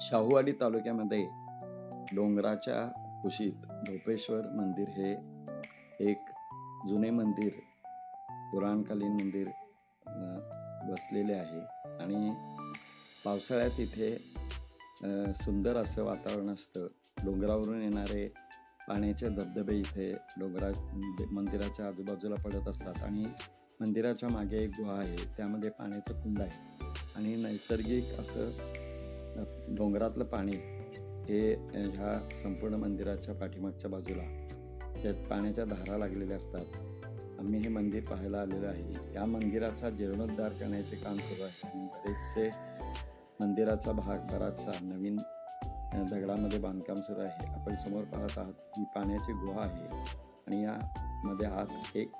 शाहूवाडी तालुक्यामध्ये डोंगराच्या कुशीत धोपेश्वर मंदिर हे एक जुने मंदिर पुराणकालीन मंदिर बसलेले आहे. आणि पावसाळ्यात इथे सुंदर असं वातावरण असतं. डोंगरावरून येणारे पाण्याचे धबधबे इथे डोंगरा मंदिराच्या आजूबाजूला पडत असतात. आणि मंदिराच्या मागे एक गुहा आहे. त्यामध्ये पाण्याचं कुंड आहे. आणि नैसर्गिक असं डोंगरातलं पाणी हे ह्या संपूर्ण मंदिराच्या पाठीमागच्या बाजूला त्यात पाण्याच्या धारा लागलेल्या असतात. आम्ही हे मंदिर पाहायला आलेलो आहे. या मंदिराचा जीर्णोद्धार करण्याचे काम सुरू आहे. आणि बरेचसे मंदिराचा भाग बराचसा नवीन दगडामध्ये बांधकाम सुरू आहे. आपण समोर पाहत आहात ही पाण्याची गुहा आहे. आणि यामध्ये आत एक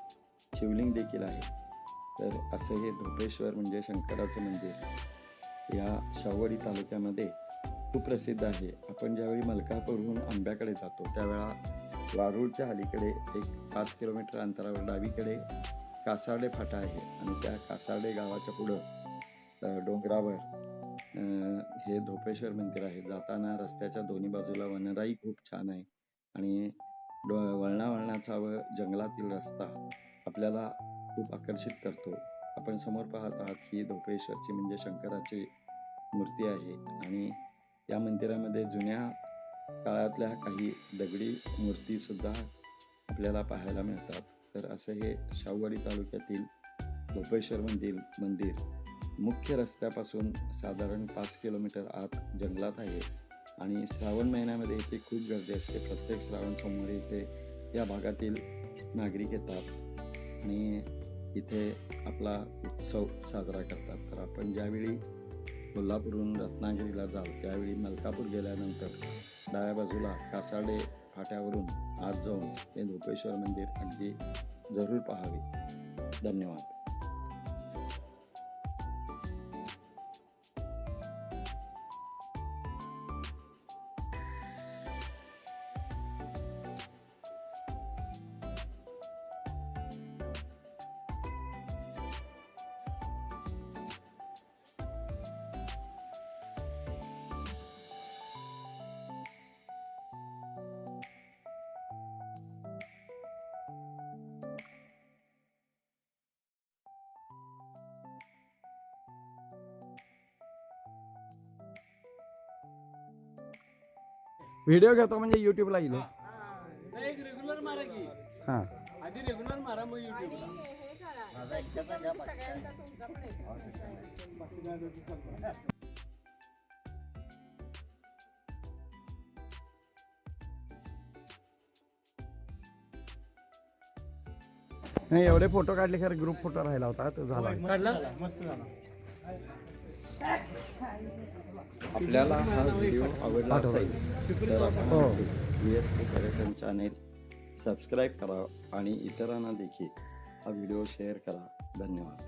शिवलिंग देखील आहे. तर असं हे धोपेश्वर म्हणजे शंकराचं मंदिर. या शाहूवाडी तालुक्यामध्ये खूप प्रसिद्ध आहे. आपण ज्यावेळी मलकापूरहून आंब्याकडे जातो त्यावेळा वारूळच्या अलीकडे एक पाच किलोमीटर अंतरावर डावीकडे कासार्डे फाटा आहे आणि त्या कासार्डे गावाच्या पुढं डोंगरावर हे धोपेश्वर मंदिर आहे. जाताना रस्त्याच्या दोन्ही बाजूला वनराई खूप छान आहे आणि डो वळणावळणाचा व जंगलातील रस्ता आपल्याला खूप आकर्षित करतो. आपण समोर पाहत आहात ही धोपेश्वरची म्हणजे शंकराची मूर्ती आहे आणि या मंदिरामध्ये जुन्या काळातल्या काही दगडी मूर्ती सुद्धा आपल्याला पाहायला मिळतात. तर असं हे शाहूवाडी तालुक्यातील धोपेश्वर मंदिर मंदिर मुख्य रस्त्यापासून साधारण पाच किलोमीटर आत जंगलात आहे आणि श्रावण महिन्यामध्ये इथे खूप गर्दी असते. प्रत्येक श्रावण सोमवारी इथे या भागातील नागरिक येतात आणि इथे आपला उत्सव साजरा करतात. तर आपण ज्यावेळी कोल्हापूरहून रत्नागिरीला जाल. त्यावेळी मलकापूर गेल्यानंतर डाव्या बाजूला कासाडे फाट्यावरून आज जाऊन ते धोपेश्वर मंदिर अगदी जरूर पाहावे. धन्यवाद. व्हिडिओ घेतो म्हणजे युट्यूबला येईल. हा. एक रेग्युलर मारा की. हां. आधी रेग्युलर मारा मग युट्यूब हे एक नाही एवढे फोटो काढले खरं ग्रुप फोटो राहिला होता तो झाला काढला? मस्त झाला. आपल्याला हा व्हिडिओ आवडला. असेल तर आपण. आमचे व्ही एस के पर्यटन चॅनेल सबस्क्राईब करा आणि इतरांना देखील हा व्हिडिओ शेअर करा धन्यवाद